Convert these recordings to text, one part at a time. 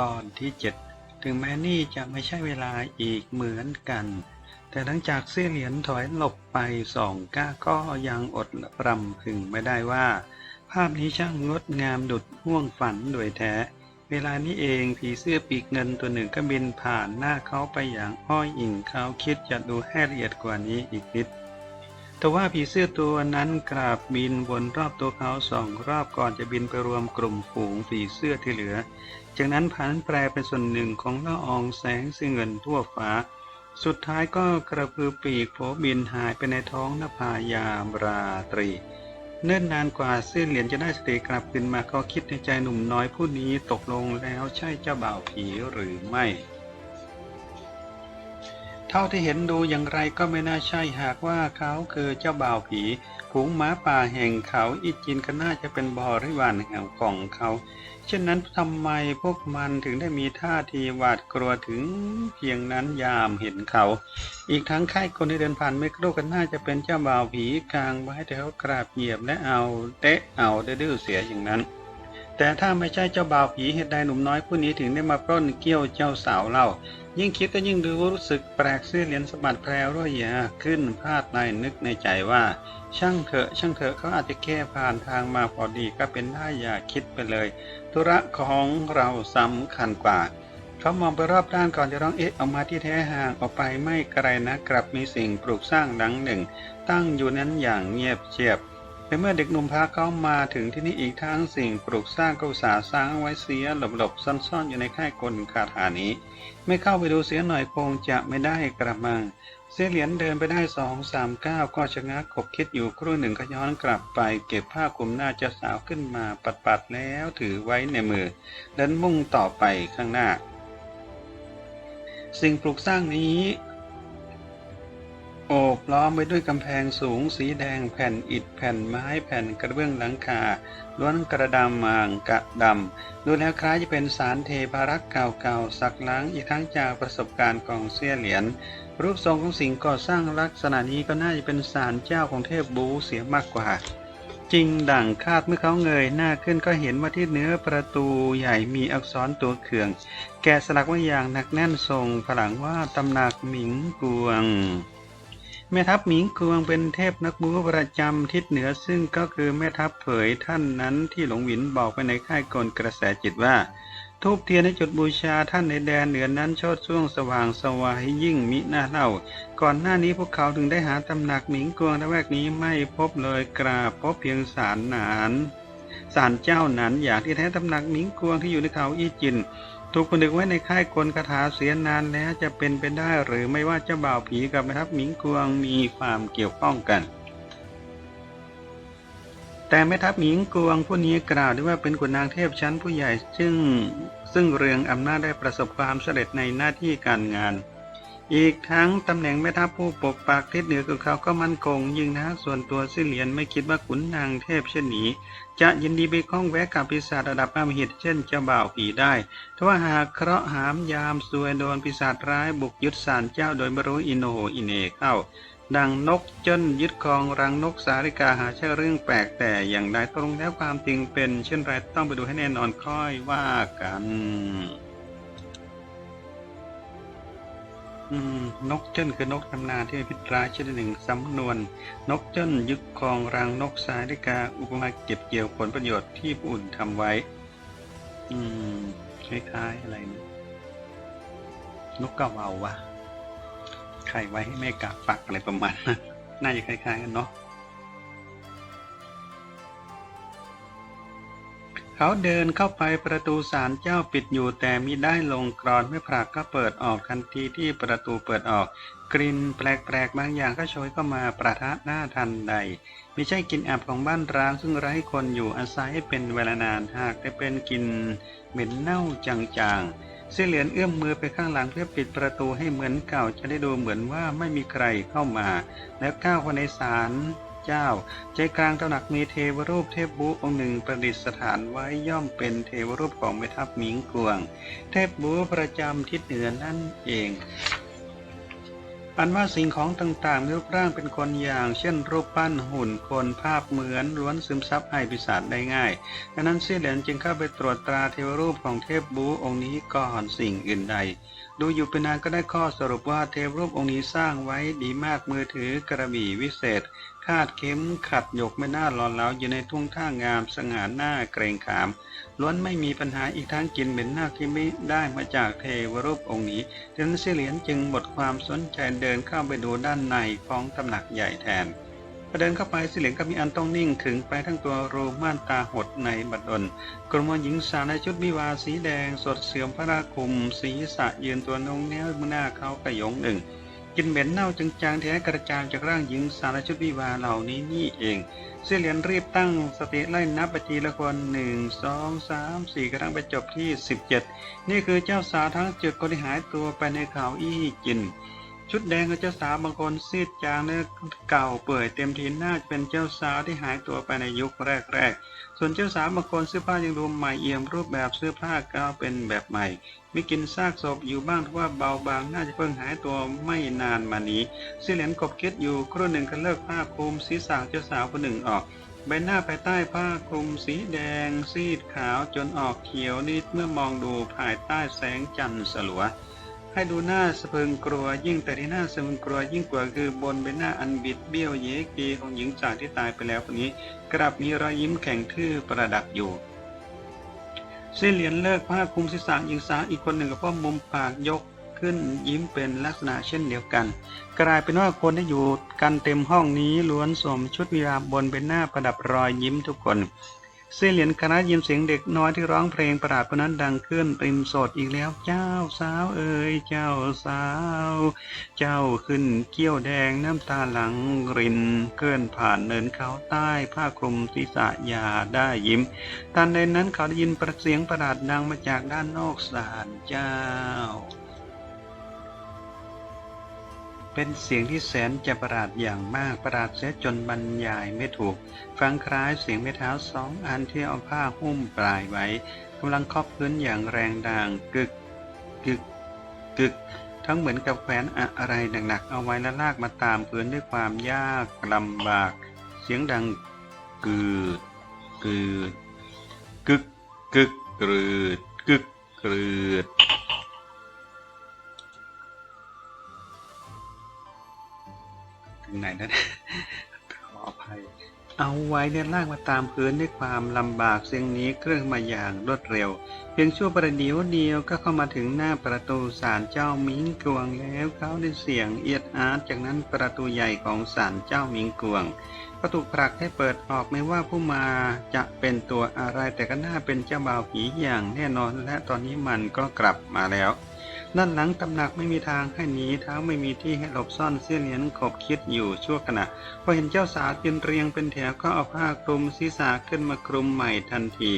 ตอนที่เจ็ดถึงแม้นี่จะไม่ใช่เวลาอีกเหมือนกัน แต่หลังจากเสี่ยเหรียญถอยหลบไปสองก้าก็ยังอดรำพึงไม่ได้ว่า ภาพนี้ช่างงดงามดุดห่วงฝันโดยแท้ เวลานี้เองผีเสื้อปีกเงินตัวหนึ่งก็บินผ่านหน้าเขาไปอย่างอ้อยอิงเขาคิดจะดูให้ละเอียดกว่านี้อีกนิด แต่ว่าผีเสื้อตัวนั้นกราบบินวนรอบตัวเขาสองรอบก่อนจะบินไปรวมกลุ่มฝูงผีเสื้อที่เหลือ จากนั้นผันแปรเป็นส่วนหนึ่งของละอองแสงสีเงินทั่วฟ้า สุดท้ายก็กระพือปีกโผบินหายไปในท้องนภายามราตรีเนิ่นนานกว่าเสื้อเหรียญจะได้สติกลับคืนมาก็คิดในใจหนุ่มน้อยผู้นี้ตกลงแล้วใช่เจ้าบ่าวผีหรือไม่ ท่าที่เห็นดูอย่างไรก็ไม่น่าใช่หากว่าเขาคือเจ้าบ่าวผีผูงหม้าป่าแห่งเขาอิจินก็น่าจะเป็นบริวารแห่งของเขา เช่นนั้นทำไมพวกมันถึงได้มีท่าทีหวาดกลัวถึงเพียงนั้นยามเห็นเขา อีกทั้งค่ายคนที่เดินผ่านไม่ครู่กันน่าจะเป็นเจ้าบ่าวผีกลางไว้แต่เขากราบเหยียบและเอาเตะเอาดื้อเสียอย่างนั้น แต่ถ้าไม่ใช่เจ้าบ่าวผีเหตุใดหนุ่มน้อยผู้นี้ถึงได้มาปล้นเกี้ยวเจ้าสาวเล่า ยิ่งคิดก็ยิ่งดูรู้สึกแปลกเสื้อเหรียญสะบัดแพรวร่อยยาขึ้นพลาดในนึกในใจว่า ช่างเถอะ ช่างเถอะเขาอาจจะแค่ผ่านทางมาพอดีก็เป็นได้อย่าคิดไปเลย ธุระของเราสำคัญกว่าเขามองไปรอบด้านก่อนจะร้องเอ๊ะออกมาที่แท้ห่างออกไปไม่ไกลนะกลับมีสิ่งปลูกสร้างหลังหนึ่ง ตั้งอยู่นั้นอย่างเงียบเชียบ ในเมื่อเด็กหนุ่มพาเขามาถึงที่นี่อีกทั้งสิ่งปลูกสร้างก็สาสร้างไว้เสียหลบๆซ่อนๆอยู่ในค่ายกลคาถานี้ ไม่เข้าไปดูเสียหน่อยคงจะไม่ได้กระมัง เสียเหรียญเดินไปได้สองสามก้าวก็ชะงักขบคิดอยู่ครู่หนึ่งก็ย้อนกลับไป เก็บผ้าคลุมหน้าเจะสาวขึ้นมาปัดๆแล้วถือไว้ในมือเดินมุ่งต่อไปข้างหน้า สิ่งปลูกสร้างนี้ โอบล้อมไปด้วยกำแพงสูงสีแดงแผ่นอิฐแผ่นไม้แผ่นกระเบื้องหลังคาล้วนกระดำมางกระดำดูแล้วคล้ายจะเป็นสารเทพารักษ์เก่าๆสักล้างอีกทั้งจากประสบการณ์ของเสี้ยเหรียญรูปทรงของสิ่งก่อสร้างลักษณะนี้ก็น่าจะเป็นศาลเจ้าของเทพบูเสียมากกว่า จริงดั่งคาดเมื่อเขาเงยหน้าขึ้นก็เห็นว่าที่เนื้อประตูใหญ่มีอักษรตัวเขื่อง แกะสลักไว้อย่างหนักแน่นทรงผลังว่าตำหนักหมิงกวง แม่ทัพหมิงกวงเป็นเทพนักบูประจำทิศเหนือซึ่งก็คือแม่ทัพเผยท่านนั้นที่หลงหวินบอกไปในค่ายกลกระแสจิตว่าทูบเทียนในจุดบูชาท่านในแดนเหนือนั้นโชดช่วงสว่างสวายยิ่งมิหน่าเล่า ก่อนหน้านี้พวกเขาถึงได้หาตำหนักหมิงกวงละแวกนี้ไม่พบเลยกราบพบเพียงสารหนานสารเจ้านั้นอย่างที่แท้ตำหนักหมิงกวงที่อยู่ในเขาอี้จิน ถูกผนึกไว้ในค่ายกลคาถาเสียนานแล้วจะเป็นไปได้หรือไม่ว่าเจ้าบ่าวผีกับแม่ทัพหมิงกวงมีความเกี่ยวข้องกัน แต่แม่ทัพหมิงกวงผู้นี้กล่าวได้ว่าเป็นขุนนางเทพชั้นผู้ใหญ่ซึ่งซึ่งเรืองอำนาจได้ประสบความสำเร็จในหน้าที่การงาน อีกทั้งตำแหน่งแม่ทัพผู้ปกปักทิศเหนือของเขาก็มั่นคง ยิ่งนะส่วนตัวซิเหลียนไม่คิดว่าขุนนางเทพเช่นนี้ จะยินดีไปข้องแวะกับปีศาจระดับอมหิตเช่นเจ้าบ่าวผีได้ทว่าหากเคราะห์หามยามซวยโดนปีศาจร้ายบุกยึดศาลเจ้าโดยไม่รู้อินโนอินเนเข้า ดังนกจนยึดครองรังนกสาริกาหาใช่เรื่องแปลกแต่อย่างใดตรงแล้วความจริงเป็น เช่นไรต้องไปดูให้แน่นอนค่อยว่ากัน นกเจ้นคือนกทำนาที่มีพิษร้ายชนิดหนึ่งสำนวน นกเจ้นยึดครองรังนกสายได้กาอุปมาเก็บเกี่ยวผลประโยชน์ที่ผู้อื่นทำไว้ อืมคล้ายๆอะไรนะนกกระเว่าวะไข่ไว้ให้แม่กาปักอะไรประมาณนั้นน่าจะคล้ายๆกันเนาะ เขาเดินเข้าไปประตูศาลเจ้าปิดอยู่แต่มิได้ลงกรอนไม่ผลักก็เปิดออกทันทีที่ประตูเปิดออก กลิ่นแปลกๆบางอย่างก็โชยเข้ามาประทะหน้าทันใดไม่ใช่กลิ่นอับของบ้านร้างซึ่งไร้คนอยู่อาศัยเป็นเวลานานหากแต่เป็นกลิ่นเหม็นเน่าจางๆเสียเหรียญเอื้อมมือไปข้างหลังเพื่อปิดประตูให้เหมือนเก่าจะได้ดูเหมือนว่าไม่มีใครเข้ามา แล้วก้าวเข้าในศาล เจ้า ใจกลางตำหนักมีเทวรูปเทพบุองค์หนึ่งประดิษฐานไว้ย่อมเป็นเทวรูปของแม่ทัพหมิงกวง เทพบุประจำทิศเหนือนั่นเองอันว่าสิ่งของต่างๆ มีรูปร่างเป็นคนอย่าง เช่น รูปปั้นหุ่นคนภาพเหมือนล้วนซึมซับให้ปีศาจได้ง่ายดังนั้นเสี่ยเหรียญจึงเข้าไปตรวจตราเทวรูปของเทพบูองค์นี้ก่อนสิ่งอื่นใด ดูอยู่เป็นนานก็ได้ข้อสรุปว่าเทวรูปองค์นี้สร้างไว้ดีมากมือถือกระบี่วิเศษ คาดเข็มขัดหยกไม่น่าหลอนเหลาอยู่ในทุ่งท่างามสง่าหน้าเกรงขาม ล้วนไม่มีปัญหาอีกทั้งกินเหม็นหน้าที่ไม่ได้มาจากเทวรูปองค์นี้ดันเสเหรียญจึงหมดความสนใจเดินเข้าไปดูด้านในของตำหนักใหญ่แทนพอเดินเข้าไปเสี่ยเหรียญก็มีอันต้องนิ่งขึงไปทั้งตัวโรม่านตาหดในบัดดลกรมหญิงสาวในชุดวิวาสีแดงสดเสื่อมพระราคุมศีรษะยืนตัวนงแนวมือหน้าเขากระยงหนึ่ง กลินเหม็นเน่าจึงจางแท้กระจายจากร่างหญิงสาวในชุดวิวาเหล่านี้นี่เองเสี่ยเหรียญรีบตั้งสติไล่นับไปทีละคนหนึ่งสองสามสี่กระทั่งไปจบที่สิบเจ็ดนี่คือเจ้าสาวทั้งเจ็ดคนที่หายตัวไปในเขาอี้จินชุดแดงของเจ้าสาวบางคนซีดจางและเก่าเปื่อยเต็มทีน่าจะเป็นเจ้าสาวที่หายตัวไปในยุคแรกๆ ส่วนเจ้าสาวบางคนเสื้อผ้ายังดูใหม่เอี่ยมรูปแบบเสื้อผ้าก็เป็นแบบใหม่ ไมีกลินซากศพอยู่บ้างทว่าเบาบางน่าจะเพิ่งหายตัวไม่นานมานี้เสี่ยเหรียญกบคิดอยู่ครู่หนึ่งก็เลิกผ้าคลุมศีรษะเจ้าสาวคนหนึ่งออกใบหน้าภายใต้ผ้าคลุมสีแดง ซีดขาวจนออกเขียวนิดเมื่อมองดูภายใต้แสงจันทร์สลัว ให้ดูหน้าสะพึงกลัวยิ่งแต่ที่หน้าสะพึงกลัวยิ่งกว่าคือบนใบหน้าอันบิดเบี้ยวเยกีของหญิงสาวที่ตายไปแล้วคนนี้ กลับมีรอยยิ้มแข็งทื่อประดับอยู่เส้นเหรียญเลิกผ้าคลุมศีรษะหญิงสาวอีกคนหนึ่งกับพ่อมุมปากยกขึ้นยิ้มเป็นลักษณะเช่นเดียวกัน กลายเป็นว่าคนที่อยู่กันเต็มห้องนี้ล้วนสวมชุดวิราบนเป็นหน้าประดับรอยยิ้มทุกคน เสียเหรียญคณะยินเสียงเด็กน้อยที่ร้องเพลงประหลาดคนนั้นดังขึ้นริมสดอีกแล้ว เจ้าสาวเอ๋ยเจ้าสาว เจ้าขึ้นเกี้ยวแดงน้ำตาหลังรินเคลื่อนผ่านเนินเขาใต้ผ้าคลุมศีรษะยาได้ยิ้มทันใดนั้นเขาได้ยินประเสียงประหลาดดังมาจากด้านนอกศาลเจ้า เป็นเสียงที่แสนจะประหลาดอย่างมากประหลาดเสียจนบรรยายไม่ถูก ฟังคล้ายเสียงไม้เท้าสองอันที่เอาผ้าหุ้มปลายไว้กำลังเคาะพื้นอย่างแรงดังกึกกึกกึก ทั้งเหมือนกับแขวนอะไรหนักๆเอาไว้แล้วลากมาตามพื้นด้วยความยากลำบาก เสียงดังกึดกึดกึกกึกกรืดกึกกรืด ถึงไหนแล้นขออภัย เอาไว้เนี่ยลากมาตามพื้นด้วยความลำบากเสียงนี้เครื่องมาอย่างรวดเร็ว เพียงชั่วประเดี๋ยวเดียวก็เข้ามาถึงหน้าประตูศาลเจ้ามิงกวงแล้วเขาได้เสียงเอียดอาร์ตจากนั้นประตูใหญ่ของศาลเจ้ามิงกวงก็ถูกผลักให้เปิดออกไม่ว่าผู้มาจะเป็นตัวอะไรแต่ก็น่าเป็นเจ้าบ่าวผีอย่างแน่นอนและตอนนี้มันก็กลับมาแล้ว ด้านหลังตำหนักไม่มีทางให้หนีเท้าไม่มีที่ให้หลบซ่อนเสี้ยเหรียญขบคิดอยู่ชั่วขณะพอเห็นเจ้าสาวยืนเรียงเป็นแถวก็เอาผ้าคลุมศีรษะขึ้นมาคลุมใหม่ทันที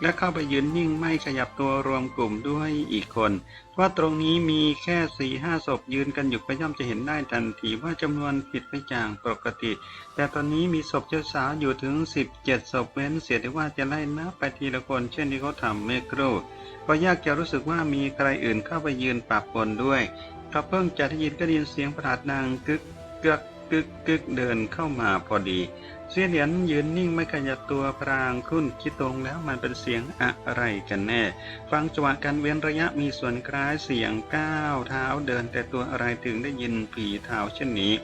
และเข้าไปยืนนิ่งไม่ขยับตัวรวมกลุ่มด้วยอีกคน ว่าตรงนี้มีแค่สี่ห้าศพยืนกันอยู่ก็ย่อมจะเห็นได้ทันทีว่าจำนวนผิดไปจากปกติ แต่ตอนนี้มีศพเจ้าสาวอยู่ถึง17ศพเว้นเสียแต่ว่าจะไล่นับไปทีละคน เช่นที่เขาทำเมื่อครู่ก็ยากจะรู้สึกว่ามีใครอื่นเข้าไปยืนปะปนด้วยเขาเพิ่งจะได้ยินก็ได้ยินเสียงประหลาดดังกึกกึกกึกกึกเดินเข้ามาพอดี เสียเหรียญยืนนิ่งไม่ขยับตัวพรางครุ่นคิดตรงแล้วมันเป็นเสียงอะไรกันแน่ ฟังจังหวะการเว้นระยะมีส่วนคล้ายเสียงก้าวเท้าเดินแต่ตัวอะไรถึงได้ยินผีเท้าเช่นนี้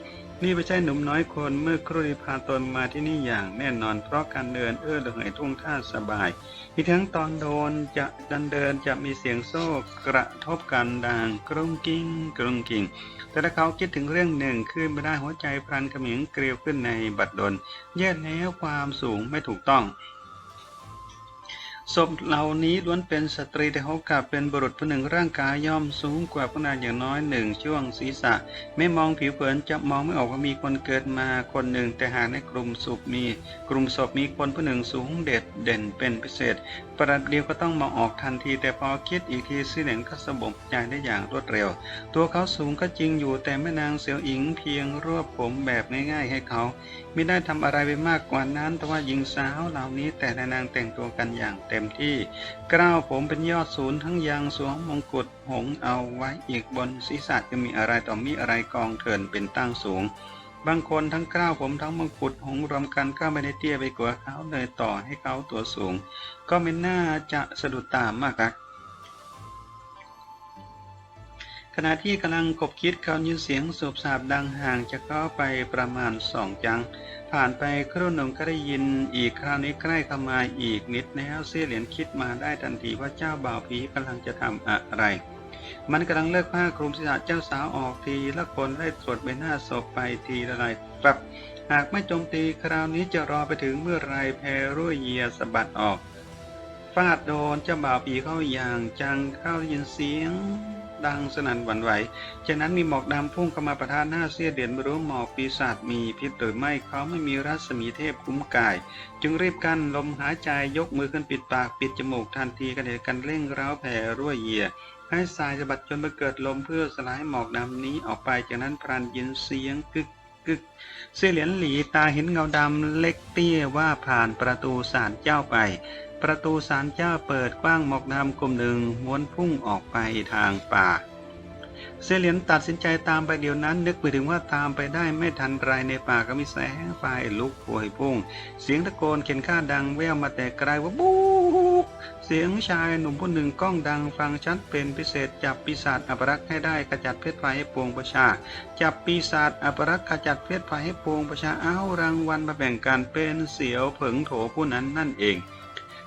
นี่ไม่ใช่หนุ่มน้อยคนเมื่อครู่ที่พาตนมาที่นี่อย่างแน่นอนเพราะการเดินเอื้อระเหยทุ่งท่าสบาย อีกทั้งตอนโดนจะดันเดินจะมีเสียงโซ่กระทบกันดังกรุงกิ้งกรุงกิ้ง แต่ถ้าเขาคิดถึงเรื่องหนึ่งขึ้นไม่ได้หัวใจพลันกระเหมิงเกลียวขึ้นในบัดดลแย่แล้วความสูงไม่ถูกต้อง ศพเหล่านี้ล้วนเป็นสตรีแต่เขากลับเป็นบุรุษผู้หนึ่งร่างกายย่อมสูงกว่าผู้นายอย่างน้อยหนึ่งช่วงศีรษะ ไม่มองผิวเผินจะมองไม่ออกว่ามีคนเกิดมาคนหนึ่งแต่หากในกลุ่มศพมี กลุ่มศพมีคนผู้หนึ่งสูงเด็ดเด่นเป็นพิเศษ ประเดี๋ยวก็ต้องมองออกทันที แต่พอคิดอีกทีสิเหนก็สงบใจได้อย่างรวดเร็ว ตัวเขาสูงก็จริงอยู่แต่แม่นางเสียวอิงเพียงรวบผมแบบง่ายๆให้เขา ม่ได้ทำอะไรไปมากกว่านั้น แต่ว่าหญิงสาวเหล่านี้แต่ละนางแต่งตัวกันอย่างเต็มที่เกล้าวผมเป็นยอดศูนย์ทั้งยังสวมมงกุฎหงเอาไว้อีกบนศีรษะจะมีอะไรต่อมีอะไรกองเถินเป็นตั้งสูง บางคนทั้งเกล้าวผมทั้งมงกุฎหงรวมกันก็ไม่ได้เตี้ยไปกว่าเขาเลยต่อให้เขาตัวสูง ก็ไม่น่าจะสะดุดตามมากนัก ขณะที่กำลังกบคิดเขายินเสียงสูบสาบดังห่างจากเขาไปประมาณสองจัง ผ่านไปครู่หนึ่งก็ได้ยินอีกคราวนี้ใกล้เข้ามาอีกนิดแล้วเสียเหรียญคิดมาได้ทันทีว่าเจ้าบ่าวผีกำลังจะทำอะไร มันกำลังเลิกผ้าคลุมศีรษะเจ้าสาวออกทีละคนได้ตรวจใบหน้าศพไปทีละไรครับหากไม่โจมตีคราวนี้จะรอไปถึงเมื่อไรแพรรุ่ยเยียสะบัดออกฟาดโดนเจ้าบ่าวผีเข้าอย่างจังเข้ายินเสียง ดังสนั่นหวั่นไหวจากนั้นมีหมอกดำพุ่งเข้ามาประทานหน้าเสียเด่นไม่รู้หมอกปีศาจมีพิษหรือไม่เขาไม่มีรัศมีเทพคุ้มกาย จึงรีบกั้นลมหายใจยกมือขึ้นปิดปากปิดจมูกทันทีกันเหตุกันเร่งร้าวแผ่รั่วเหยียให้สายสะบัดจนมาเกิดลมเพื่อสลายหมอกดำนี้ออกไปจากนั้นพรานยินเสียงกึกกึกเสียเหรียญหลีตาเห็นเงาดำเล็กเตี้ยว่าผ่านประตูศาลเจ้าไป ประตูศาลเจ้าเปิดกว้างหมอกดำกลุ่มหนึ่งม้วนพุ่งออกไปทางป่า เซเหลียนตัดสินใจตามไปเดี๋ยวนั้น นึกไปถึงว่าตามไปได้ไม่ทันไรในป่าก็มีแสงไฟลุกพวยพุ่ง เสียงตะโกนเข็นข้าดังแว่วมาแต่ไกลว่าบู๊กเสียงชายหนุ่มผู้หนึ่งก้องดังฟังชัดเป็นพิเศษจับปีศาจอัปรักษ์ให้ได้ขจัดเพชรไฟให้ปวงประชา จับปีศาจอัปรักษ์ขจัดเพชรไฟให้ปวงประชาเอารางวัลมาแบ่งกันเป็นเสียวเผิงโถผู้นั้นนั่นเอง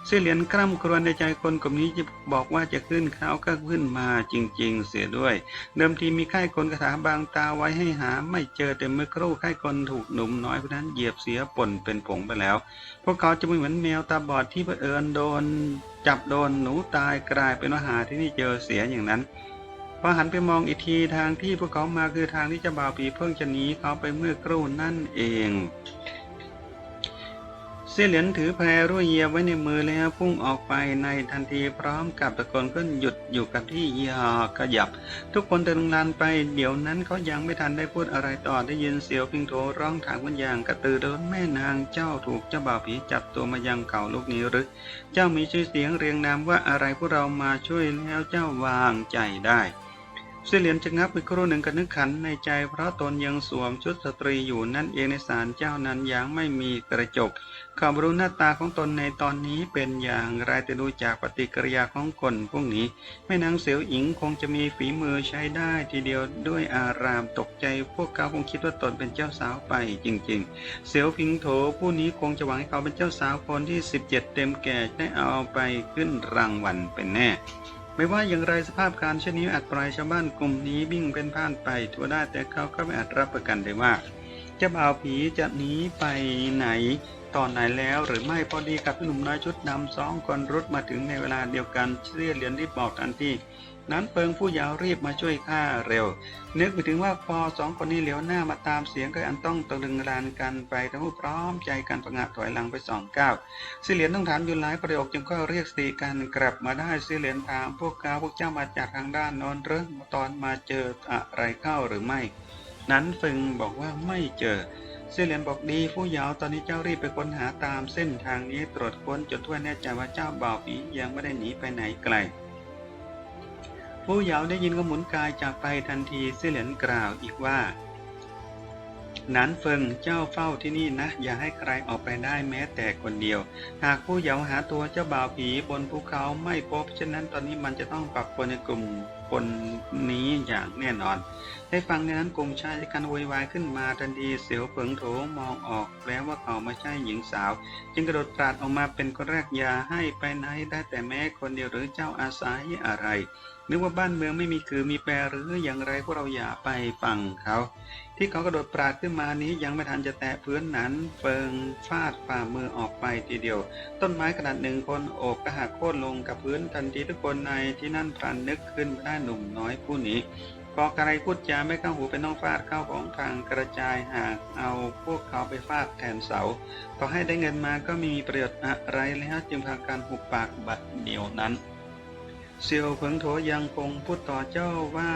เสียเหรียญกล้ำครวญในใจคนกลุ่มนี้จะบอกว่าจะขึ้นเขาก็ขึ้นมาจริง ๆ เสียด้วย เดิมทีมีค่ายคนกระถาบางตาไว้ให้หา ไม่เจอแต่เมื่อครู่ค่ายคนถูกหนุ่มน้อยคนนั้นเหยียบเสียป่นเป็นผงไปแล้ว พวกเขาจะไม่เหมือนแมวตาบอดที่เผอิญโดน จับโดนหนูตายกลายเป็นว่าหาที่นี่เจอเสียอย่างนั้นพอหันไปมองอีกทีทางที่พวกเขามาคือทางที่จะบ่าวผีเพิ่งจะหนีเขาไปเมื่อครู่นั่นเอง เสียเหรียญถือแพรรุ่ยเยียไว้ในมือแล้วพุ่งออกไปในทันทีพร้อมกับตะโกนขึ้นหยุดอยู่กับที่อยาขยับ ทุกคนเดินลานไป เดี๋ยวนั้นเขายังไม่ทันได้พูดอะไรต่อได้ยินเสียวพิงโถร้องถามกันอย่างกระตือรือร้นแม่นางเจ้าถูกเจ้าบ่าวผีจับตัวมายังเขาลูกนี้หรือเจ้ามีชื่อเสียงเรียงนามว่าอะไรพวกเรามาช่วยแล้วเจ้าวางใจได้ เสียเหลียนจะงับไปครู่หนึ่งกระนึกขันในใจ เพราะตนยังสวมชุดสตรีอยู่นั่นเองในศาลเจ้านั้นยังไม่มีกระจกเขาไม่รู้หน้าตาของตนในตอนนี้เป็นอย่างไรแต่ดูจากปฏิกิริยาของคนพวกนี้แม่นางเสียวอิงคงจะมีฝีมือใช้ได้ทีเดียวด้วยอารามตกใจพวกเขาคงคิดว่าตนเป็นเจ้าสาวไปจริง ๆ เสียวพิงโถผู้นี้คงจะหวังให้เขาเป็นเจ้าสาวคนที่ 17 เต็มแก่ได้เอาไปขึ้นรางวัลเป็นแน่ ไม่ว่าอย่างไรสภาพการเช่นนี้อาจปล่อยชาวบ้านกลุ่มนี้วิ่งเป็นผ่านไปทั่วได้แต่เขาก็ไม่อาจรับประกันได้ว่าเจ้าบ่าวผีจะหนีไปไหนตอนไหนแล้วหรือไม่พอดีกับพี่หนุ่มน้อยชุดดำสองคนรุดมาถึงในเวลาเดียวกันเรียเรียนรีบบอกทันที นั้นเปิงผู้ยาวรีบมาช่วยข้าเร็ว นึกไปถึงว่าพอสองคนนี้เหลียวหน้ามาตามเสียงก็อันต้องตะลึงรานกันไปทั้งคู่พร้อมใจกันประงะถอยหลังไปสองก้าวเสียเหรียญต้องถามอยู่หลายประโยคจึงก็เรียกสติกันกลับมาได้เสียเหรียญถามพวกเขาพวกเจ้ามาจากทางด้านโนนเริ่มตอนมาเจออะไรเข้าหรือไม่ นั้นฟึงบอกว่าไม่เจอเสี่ยเหรียญบอกดีผู้ยาวตอนนี้เจ้ารีบไปค้นหาตามเส้นทางนี้ตรวจค้นจนทั่วแน่ใจว่าเจ้าบ่าวผียังไม่ได้หนีไปไหนไกล ผู้ยาวได้ยินก็หมุนกายจากไปทันทีเสี่ยเหรียญกล่าวอีกว่านันเฟิงเจ้าเฝ้าที่นี่นะ อย่าให้ใครออกไปได้แม้แต่คนเดียว หากผู้เยาวหาตัวเจ้าบ่าวผีบนภูเขาไม่พบฉะนั้นตอนนี้มันจะต้องปรับปนในกลุ่มคนนี้อย่างแน่นอน ได้ฟังในนั้นกลุ่มชายกันโวยวายขึ้นมาทันทีเสียวเผิงโถมองออกแล้วว่าเขาไม่ใช่หญิงสาว จึงกระโดดปราดออกมาเป็นคนแรกอย่าให้ไปไหนได้แต่แม้คนเดียวหรือเจ้าอาศัยอะไร นึกว่าบ้านเมืองไม่มีคือมีแปรหรืออย่างไรพวกเราอย่าไปฟังเขา ที่เขากระโดดปราดขึ้นมานี้ยังไม่ทันจะแตะพื้นนั้นเฟิงฟาดฝ่ามือออกไปทีเดียว ต้นไม้ขนาดหนึ่งคนโอบก็หักโค่นลงกับพื้นทันทีทุกคนในที่นั่นพลันนึกขึ้นได้หนุ่มน้อยผู้นี้พออะไรพูดจาไม่เข้าหูเป็นน้องฟาดเข้าของทางกระจายหากเอาพวกเขาไปฟาดแทนเสา ต่อให้ได้เงินมาก็ไม่มีประโยชน์อะไรแล้วจึงพาการหุบปากบัดเดียวนั้น เซียวเผิงโถยังคงพูดต่อเจ้าว่า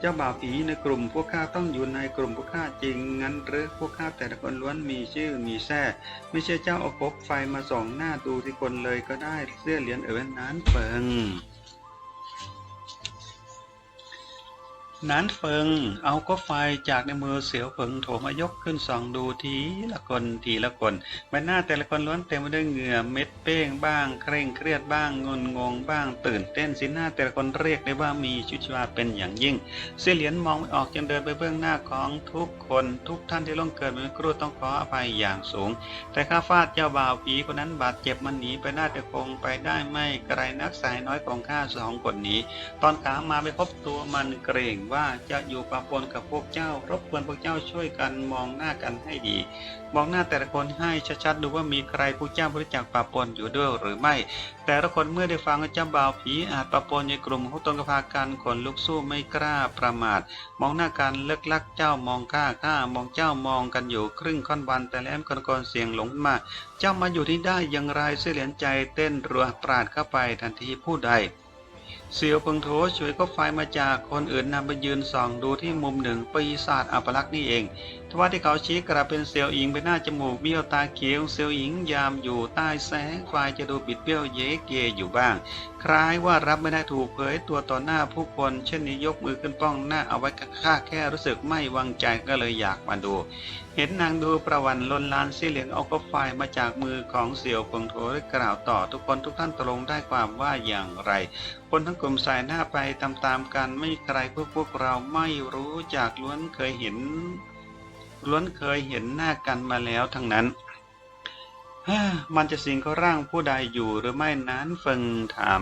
เจ้าบ่าวผีในกลุ่มพวกข้าต้องอยู่ในกลุ่มพวกข้าจริง งั้นหรือพวกข้าแต่ละคนล้วนมีชื่อมีแท้ไม่ใช่เจ้าเอาพบไฟมาส่องหน้าดูที่คนเลยก็ได้เสื้อเหรียญเอ๋ยนั้นเฟิง นั้นเฟิงเอาก็ไฟจากในมือเสียวเฟิงโถมายกขึ้นส่องดูทีละคนทีละคนใบหน้าแต่ละคนล้วนเต็มไปด้วยเหงื่อเม็ดเป้งบ้าง เคร่งเครียดบ้างงนงงบ้าง ตื่นเต้นสีหน้าแต่ละคนเรียกได้ว่ามีชีวิตชีวาเป็นอย่างยิ่ง เสียเหรียญมองไม่ออกจึงเดินไปเบื้องหน้าของทุกคน ทุกท่านที่ล่วงเกิดเป็นครูต้องขออภัยอย่างสูง แต่ข้าฟาดเจ้าบ่าวผีคนนั้นบาดเจ็บมันหนีไปได้แต่คงไปได้ไม่ไกลนักสายน้อยของข้าสองคนนี้ ตอนขามาไปพบตัวมันเกรงว่าจะอยู่ปะปนกับพวกเจ้า รบกวนพวกเจ้าช่วยกันมองหน้ากันให้ดี มองหน้าแต่ละคนให้ชัดๆดูว่ามีใครผู้เจ้าบริจาคปะปนอยู่ด้วยหรือไม่ แต่ละคนเมื่อได้ฟังเจ้าบ่าวผีอาจปะปนในกลุ่มของตนกพากันขนลุกสู้ไม่กล้าประมาท มองหน้ากันเลิกลักเจ้ามองข้าข้ามองเจ้ามองกันอยู่ครึ่งค่อนวันแต่แล้วคนกรเสียงหลงมาเจ้ามาอยู่ที่ได้อย่างไรเสียเหรียญใจเต้นรัวปราดเข้าไปทันทีผู้ใด เสียวเพึงโถช่วยก็ไฟมาจากคนอื่นนำไปยืนส่องดูที่มุมหนึ่งปีศาจอัปลักษณ์นี่เองทว่าที่เขาชี้กลับเป็นเซียวอิงไปหน้าจมูกเบี้ยวตาเขียวเซียวอิงยามอยู่ใต้แสงไฟจะดูบิดเบี้ยวเย้เกยอยู่บ้าง คล้ายว่ารับไม่ได้ถูกเผยตัวต่อหน้าผู้คนเช่นนี้ยกมือขึ้นป้องหน้าเอาไว้ข้าแค่รู้สึกไม่วางใจก็เลยอยากมาดู เห็นนางดูประวันลนลานสีเหลียงเอาก็ไฟมาจากมือของเสี่ยวเพิงโถได้กล่าวต่อทุกคนทุกท่านตกลงได้ความว่าอย่างไรคนทั้งกลุ่มสายหน้าไปตามๆกันไม่ใครพวกพวกเราไม่รู้จากล้วนเคยเห็น ล้วนเคยเห็นหน้ากันมาแล้วทั้งนั้น มันจะสิงเขาร่างผู้ใดอยู่หรือไม่นั้นเฟิงถาม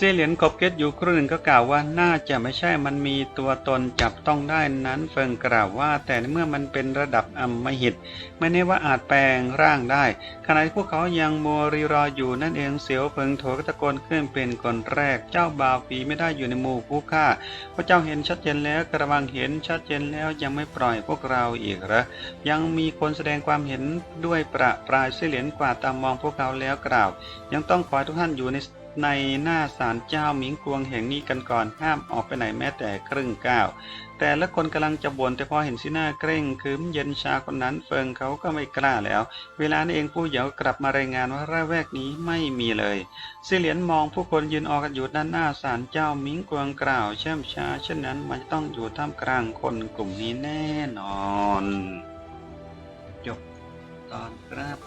เสี่ยเหรียญกบเก็ตอยู่ครู่หนึ่งก็กล่าวว่าน่าจะไม่ใช่มันมีตัวตนจับต้องได้นั้นเฟิงกล่าวว่า แต่เมื่อมันเป็นระดับอมหิต ไม่แน่ว่าอาจแปลงร่างได้ ขณะที่พวกเขายังมัวรีรออยู่นั่นเองเสียวเพิงโถก็ตะโกนขึ้นเป็นคนแรก เจ้าบ่าวผีไม่ได้อยู่ในหมู่ผู้ฆ่าพระเจ้าเห็นชัดเจนแล้วกระวังเห็นชัดเจนแล้วยังไม่ปล่อยพวกเราอีกหรอยังมีคนแสดงความเห็นด้วยประปรายเสียเหรียญกว่าตามมองพวกเขาแล้วกล่าว ยังต้องขอให้ทุกท่านอยู่ใน ในหน้าศาลเจ้าหมิงกวงแห่งนี้กันก่อนห้ามออกไปไหนแม้แต่ครึ่งก้าวแต่ละคนกำลังจะบ่นแต่พอเห็นสีหน้าเกร่งคืมเย็นชาคนนั้นเฟิงเขาก็ไม่กล้าแล้ว เวลานั้นเองผู้เหยากลับมารายงานว่าระแวกนี้ไม่มีเลยเสี่ยเหลียนมองผู้คนยืนออกกันอยู่ด้านหน้าศาลเจ้าหมิงกวงกล่าวเช่มชาเช่นนั้นมันจะต้องอยู่ท่ามกลางคนกลุ่มนี้แน่นอน จบตอนครับ